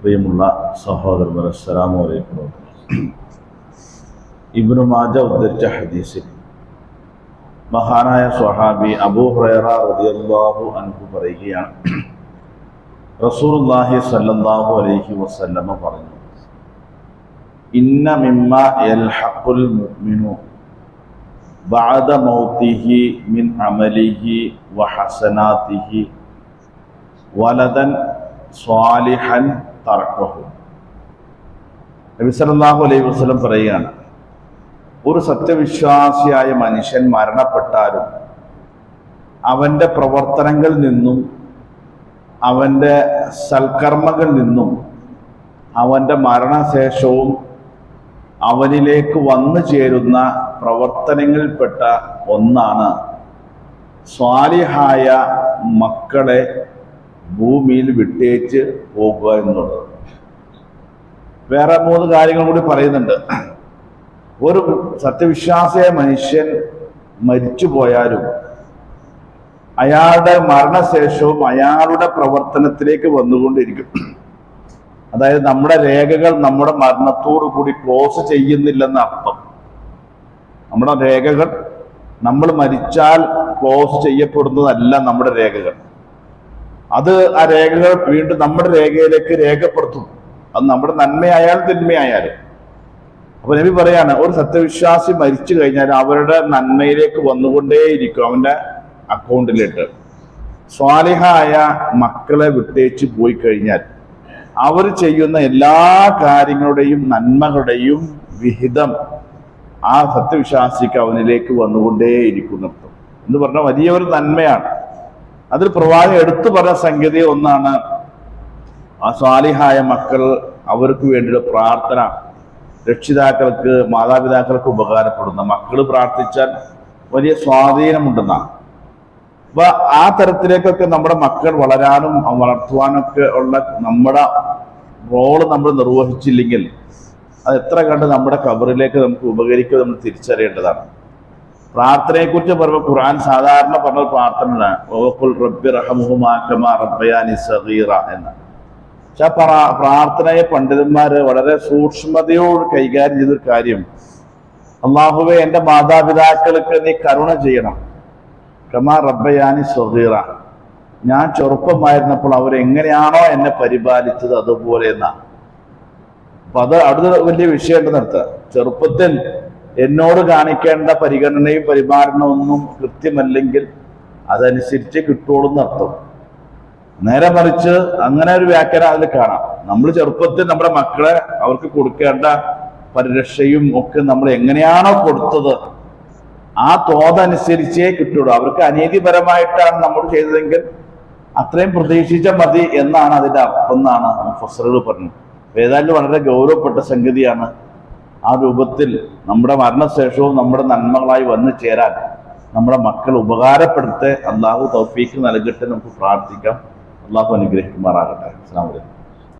പ്രിയമുള്ള സഹോദരന്മാർ അസ്സലാമു അലൈക്കും ഇബ്നു മാജ ഉദ്ധരിച്ച ഹദീസിൽ മഹാനായ സ്വഹാബി അബൂ ഹുറൈറ റളിയല്ലാഹു അൻഹു പറയുകയാണ് റസൂലുള്ളാഹി സ്വല്ലല്ലാഹു അലൈഹി വസല്ലമ പറഞ്ഞു ഇന്ന മിമ്മ യൽഹഖുൽ മുഅ്മിനു ബഅദ മൗതിഹി മിൻ അമലിഹി വഹസനാതിഹി വലദൻ സ്വാലിഹൻ തറക്കഹു നബി സല്ലല്ലാഹു അലൈഹി വസല്ലം പറയുകയാണ് ഒരു സത്യവിശ്വാസിയായ മനുഷ്യൻ മരണപ്പെട്ടാലും അവന്റെ പ്രവർത്തനങ്ങളിൽ നിന്നും അവന്റെ സൽക്കർമ്മങ്ങളിൽ നിന്നും അവന്റെ മരണശേഷവും അവനിലേക്ക് വന്നു ചേരുന്ന പ്രവർത്തനങ്ങളിൽപ്പെട്ട ഒന്നാണ് സ്വാലിഹായ മക്കളെ ഭൂമിയിൽ വിട്ടേച്ച് പോകുക എന്നുള്ളത്. വേറെ മൂന്ന് കാര്യങ്ങൾ കൂടി പറയുന്നുണ്ട്. ഒരു സത്യവിശ്വാസിയ മനുഷ്യൻ മരിച്ചു പോയാലും അയാളുടെ മരണശേഷവും അയാളുടെ പ്രവർത്തനത്തിലേക്ക് വന്നുകൊണ്ടിരിക്കും. അതായത് നമ്മുടെ രേഖകൾ നമ്മുടെ മരണത്തോടു കൂടി ക്ലോസ് ചെയ്യുന്നില്ലെന്ന അർത്ഥം. നമ്മുടെ രേഖകൾ നമ്മൾ മരിച്ചാൽ ക്ലോസ് ചെയ്യപ്പെടുന്നതല്ല നമ്മുടെ രേഖകൾ. അത് ആ രേഖകൾ വീണ്ടും നമ്മുടെ രേഖയിലേക്ക് രേഖപ്പെടുത്തും. അത് നമ്മുടെ നന്മയായാലും തിന്മയായാലും. അപ്പൊ നബി പറയാണ് ഒരു സത്യവിശ്വാസി മരിച്ചു കഴിഞ്ഞാൽ അവരുടെ നന്മയിലേക്ക് വന്നുകൊണ്ടേയിരിക്കും അവന്റെ അക്കൗണ്ടിലിട്ട്. സ്വാലിഹായ മക്കളെ വിട്ടേച്ച് പോയി കഴിഞ്ഞാൽ അവർ ചെയ്യുന്ന എല്ലാ കാര്യങ്ങളുടെയും നന്മകളുടെയും വിഹിതം ആ സത്യവിശ്വാസിക്ക് അവനിലേക്ക് വന്നുകൊണ്ടേയിരിക്കും നിർത്തും എന്ന് പറഞ്ഞാൽ വലിയ ഒരു നന്മയാണ്. അതിൽ പ്രവാചകൻ എടുത്തു പറഞ്ഞ സംഗതി ഒന്നാണ് ആ സ്വാലിഹായ മക്കൾ അവർക്ക് വേണ്ടിയുള്ള പ്രാർത്ഥന രക്ഷിതാക്കൾക്ക് മാതാപിതാക്കൾക്ക് ഉപകാരപ്പെടുന്ന മക്കൾ പ്രാർത്ഥിച്ചാൽ വലിയ സ്വാധീനമുണ്ടെന്നാണ് അപ്പൊ ആ തരത്തിലേക്കൊക്കെ നമ്മുടെ മക്കൾ വളരാനും വളർത്തുവാനൊക്കെ ഉള്ള നമ്മുടെ റോൾ നമ്മൾ നിർവഹിച്ചില്ലെങ്കിൽ അത് എത്ര കണ്ട് നമ്മുടെ കബറിലേക്ക് നമുക്ക് ഉപകരിക്കുക നമ്മൾ തിരിച്ചറിയേണ്ടതാണ്. പ്രാർത്ഥനയെക്കുറിച്ച് പറയുമ്പോൾ ഖുർആൻ സാധാരണ പറഞ്ഞ പ്രാർത്ഥന എന്ന്. പ്രാർത്ഥനയെ പണ്ഡിതന്മാര് വളരെ സൂക്ഷ്മതയോട് കൈകാര്യം ചെയ്തൊരു കാര്യം. അള്ളാഹുവെ എന്റെ മാതാപിതാക്കൾക്ക് നീ കരുണ ചെയ്യണം. കമാ റബ്ബയാനി സഹീറ ഞാൻ ചെറുപ്പമായിരുന്നപ്പോൾ അവരെങ്ങനെയാണോ എന്നെ പരിപാലിച്ചത് അതുപോലെ എന്നാ. അപ്പൊ അത് അടുത്ത വലിയ വിഷയം ഉണ്ടെന്ന് ചെറുപ്പത്തിൽ എന്നോട് കാണിക്കേണ്ട പരിഗണനയും പരിപാലനവും ഒന്നും കൃത്യമല്ലെങ്കിൽ അതനുസരിച്ച് കിട്ടുള്ളൂ എന്നർത്ഥം നേരെ മറിച്ച് അങ്ങനെ ഒരു വ്യാഖ്യാനം അതിൽ കാണാം. നമ്മൾ ചെറുപ്പത്തിൽ നമ്മുടെ മക്കളെ അവർക്ക് കൊടുക്കേണ്ട പരിരക്ഷയും ഒക്കെ നമ്മൾ എങ്ങനെയാണോ കൊടുത്തത് ആ തോതനുസരിച്ചേ കിട്ടുള്ളൂ അവർക്ക് അനീതിപരമായിട്ടാണ് നമ്മൾ ചെയ്തതെങ്കിൽ അത്രയും പ്രതീക്ഷിച്ച മതി എന്നാണ് അതിന്റെ അർത്ഥം എന്നാണ് ഫസറുകൾ പറഞ്ഞത്. ഏതായാലും വളരെ ഗൗരവപ്പെട്ട സംഗതിയാണ് ആ രൂപത്തിൽ നമ്മുടെ മരണശേഷവും നമ്മുടെ നന്മകളായി വന്നു ചേരാൻ നമ്മുടെ മക്കൾ ഉപകാരപ്പെടുത്തെ. അള്ളാഹു തൗഫീക്ക് നൽകട്ടെ നമുക്ക് പ്രാർത്ഥിക്കാം. അള്ളാഹു അനുഗ്രഹിക്കുമാറാകട്ടെ. അസ്സാം വലൈക്കും